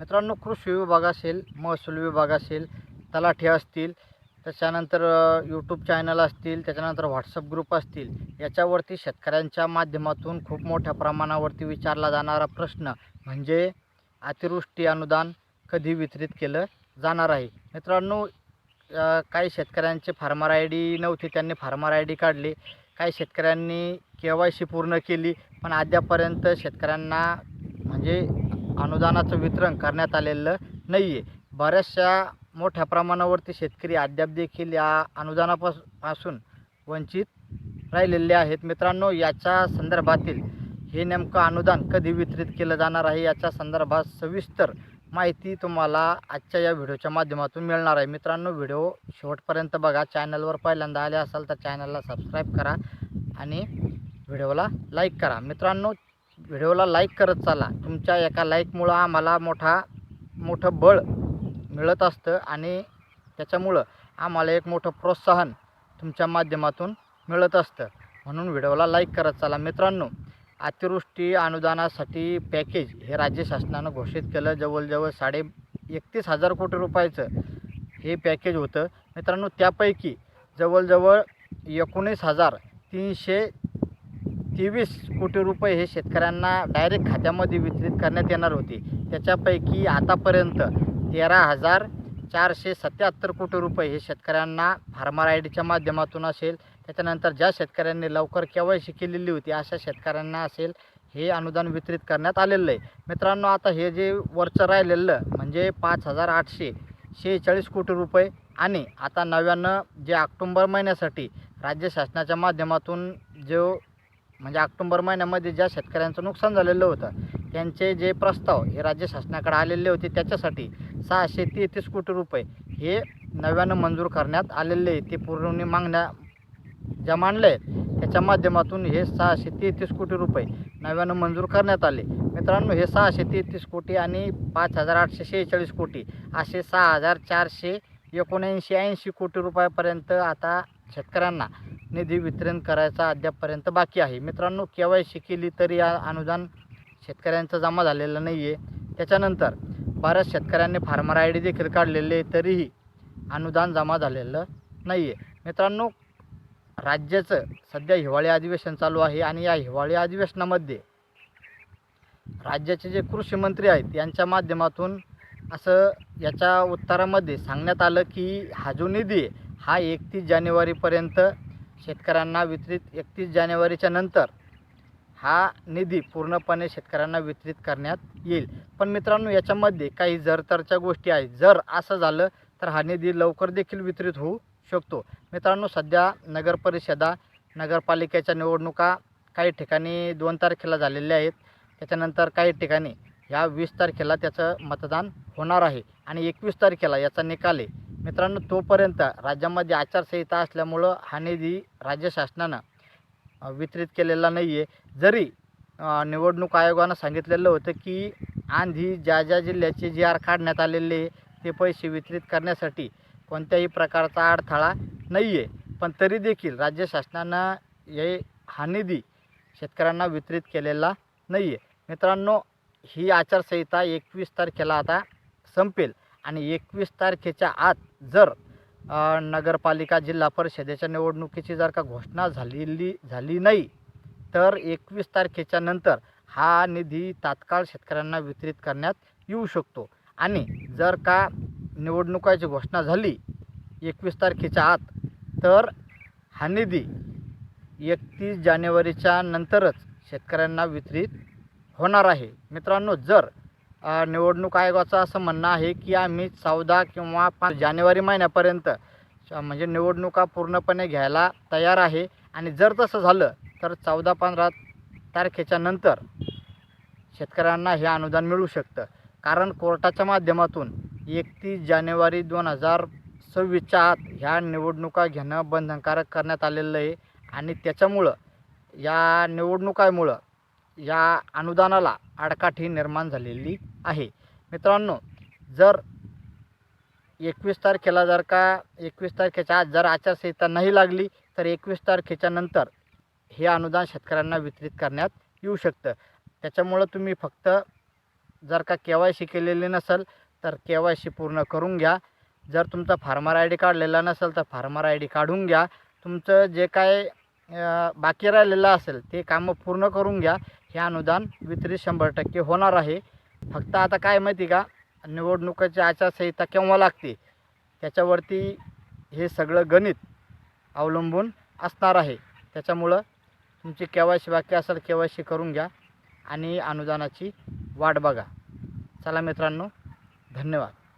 मित्रांनो कृषी विभाग असेल महसूल विभाग असेल तलाठी असतील त्याच्यानंतर यूट्यूब चॅनल असतील त्याच्यानंतर व्हॉट्सअप ग्रुप असतील याच्यावरती शेतकऱ्यांच्या माध्यमातून खूप मोठ्या प्रमाणावरती विचारला जाणारा प्रश्न म्हणजे अतिवृष्टी अनुदान कधी वितरित केलं जाणार आहे? मित्रांनो काही शेतकऱ्यांचे फार्मर आय डी नव्हती त्यांनी फार्मर आय डी काढली. काही शेतकऱ्यांनी के वाय सी पूर्ण केली पण अद्यापर्यंत शेतकऱ्यांना म्हणजे अनुदानाचं वितरण करण्यात आलेलं नाही आहे बऱ्याचशा मोठ्या प्रमाणावरती शेतकरी अद्याप देखील या अनुदानापासून वंचित राहिलेले आहेत. मित्रांनो याच्या संदर्भातील हे नेमकं अनुदान कधी वितरित केलं जाणार आहे याच्या संदर्भात सविस्तर माहिती तुम्हाला आजच्या या व्हिडिओच्या माध्यमातून मिळणार आहे. मित्रांनो व्हिडिओ शेवटपर्यंत बघा. चॅनलवर पहिल्यांदा आले असाल तर चॅनलला सबस्क्राईब करा आणि व्हिडिओला लाईक करा. मित्रांनो व्हिडिओला लाईक करत चाला. तुमच्या एका लाईकमुळं आम्हाला मोठा मोठं बळ मिळत असतं आणि त्याच्यामुळं आम्हाला एक मोठं प्रोत्साहन तुमच्या माध्यमातून मिळत असतं. म्हणून व्हिडिओला लाईक करत चला. मित्रांनो अतिवृष्टी अनुदानासाठी पॅकेज हे राज्य शासनानं घोषित केलं. जवळजवळ साडे एकतीस हजार कोटी रुपयाचं हे पॅकेज होतं. मित्रांनो त्यापैकी जवळजवळ एकोणीस हजार तीनशे तेवीस कोटी रुपये हे शेतकऱ्यांना डायरेक्ट खात्यामध्ये वितरित करण्यात येणार होते. त्याच्यापैकी आतापर्यंत तेरा हजार चारशे सत्याहत्तर कोटी रुपये हे शेतकऱ्यांना फार्मर आय डीच्या माध्यमातून असेल. त्याच्यानंतर ज्या शेतकऱ्यांनी लवकर के वाय सी केलेली होती अशा शेतकऱ्यांना असेल हे अनुदान वितरित करण्यात आलेलं आहे. मित्रांनो आता हे जे वरचं राहिलेलं म्हणजे पाच हजार आठशे शेहेचाळीस कोटी रुपये आणि आता नव्यानं जे ऑक्टोंबर महिन्यासाठी राज्य शासनाच्या माध्यमातून जो म्हणजे ऑक्टोंबर महिन्यामध्ये ज्या शेतकऱ्यांचं नुकसान झालेलं होतं त्यांचे जे प्रस्ताव हे राज्य शासनाकडे आलेले होते त्याच्यासाठी सहाशे तेहतीस कोटी रुपये हे नव्यानं मंजूर करण्यात आलेले आहे ते पूर्ण मागण्या ज्या मांडल्या आहेत त्याच्या माध्यमातून हे सहाशे तेहतीस कोटी रुपये नव्यानं मंजूर करण्यात आले. मित्रांनो हे सहाशे तेहतीस कोटी आणि पाच हजार आठशे शेहेचाळीस कोटी असे सहा हजार चारशे एकोणऐंशी ऐंशी कोटी रुपयापर्यंत आता शेतकऱ्यांना निधी वितरण करायचा अद्यापपर्यंत बाकी आहे. मित्रांनो के वाय सी केली तरी या अनुदान शेतकऱ्यांचं जमा झालेलं नाही आहे त्याच्यानंतर बऱ्याच शेतकऱ्यांनी फार्मर आय डी देखील काढलेले तरीही अनुदान जमा झालेलं नाही आहे मित्रांनो राज्याचं सध्या हिवाळी अधिवेशन चालू आहे आणि या हिवाळी अधिवेशनामध्ये राज्याचे जे कृषी मंत्री आहेत यांच्या माध्यमातून असं याच्या उत्तरामध्ये सांगण्यात आलं की हा जो निधी हा एकतीस जानेवारीपर्यंत शेतकऱ्यांना वितरित एकतीस जानेवारीच्या नंतर हा निधी पूर्णपणे शेतकऱ्यांना वितरित करण्यात येईल. पण मित्रांनो याच्यामध्ये काही जरतरच्या गोष्टी आहेत. जर असं झालं तर हा निधी लवकर देखील वितरित होऊ शकतो. मित्रांनो सध्या नगरपरिषदा नगरपालिकेच्या निवडणुका काही ठिकाणी दोन तारखेला झालेल्या आहेत. त्याच्यानंतर काही ठिकाणी ह्या वीस तारखेला त्याचं मतदान होणार आहे आणि एकवीस तारखेला याचा निकाल आहे. मित्रांनो तोपर्यंत राज्यामध्ये आचारसंहिता असल्यामुळं हा निधी राज्य शासनानं वितरित केलेला नाही आहे जरी निवडणूक आयोगानं सांगितलेलं होतं की आंधी ज्या ज्या जिल्ह्याचे जी आर काढण्यात आलेले आहे ते पैसे वितरित करण्यासाठी कोणत्याही प्रकारचा अडथळा नाही आहे पण तरी देखील राज्य शासनानं हे हा निधी शेतकऱ्यांना वितरित केलेला नाही आहे मित्रांनो ही आचारसंहिता एकवीस तारखेला आता संपेल. आणि एकवीस तारखेच्या आत जर नगरपालिका जिल्हा परिषदेच्या निवडणुकीची जर का घोषणा झालेली झाली नाही तर एकवीस तारखेच्या नंतर हा निधी तात्काळ शेतकऱ्यांना वितरित करण्यात येऊ शकतो. आणि जर का निवडणुकाची घोषणा झाली एकवीस तारखेच्या आत तर हा निधी एकतीस जानेवारीच्या नंतरच शेतकऱ्यांना वितरित होणार आहे. मित्रांनो जर निवडणूक आयोगाचं असं म्हणणं आहे की आम्ही चौदा किंवा पाच जानेवारी महिन्यापर्यंत म्हणजे निवडणुका पूर्णपणे घ्यायला तयार आहे. आणि जर तसं झालं तर चौदा पंधरा तारखेच्या नंतर शेतकऱ्यांना हे अनुदान मिळू शकतं. कारण कोर्टाच्या माध्यमातून एकतीस जानेवारी दोन हजार सव्वीसच्या आत ह्या निवडणुका घेणं बंधनकारक करण्यात आलेलं आहे. आणि त्याच्यामुळं या निवडणुकामुळं या अनुदानाला आडकाठी निर्माण झालेली आहे. मित्रांनो जर एकवीस तारखेला जर का एकवीस तारखेच्या जर आचारसंहिता नाही लागली तर एकवीस तारखेच्या नंतर हे अनुदान शेतकऱ्यांना वितरित करण्यात येऊ शकतं. त्याच्यामुळं तुम्ही फक्त जर का के वाय सी केलेली नसेल तर के वाय सी पूर्ण करून घ्या. जर तुमचा फार्मर आय डी काढलेला नसेल तर फार्मर आय डी काढून घ्या. तुमचं जे काय बाकी राहिलेलं असेल ते कामं पूर्ण करून घ्या. हे अनुदान वितरित शंभर टक्के होणार आहे. फक्त आता काय माहिती का? निवडणुकीची आचारसंहिता केव्हा लागते? त्याच्यावरती हे सगळं गणित अवलंबून असणार आहे. त्याच्यामुळं तुमची के वाय सी बाकी असेल के वाय सी करून घ्या आणि अनुदानाची वाट बघा. चला मित्रांनो धन्यवाद.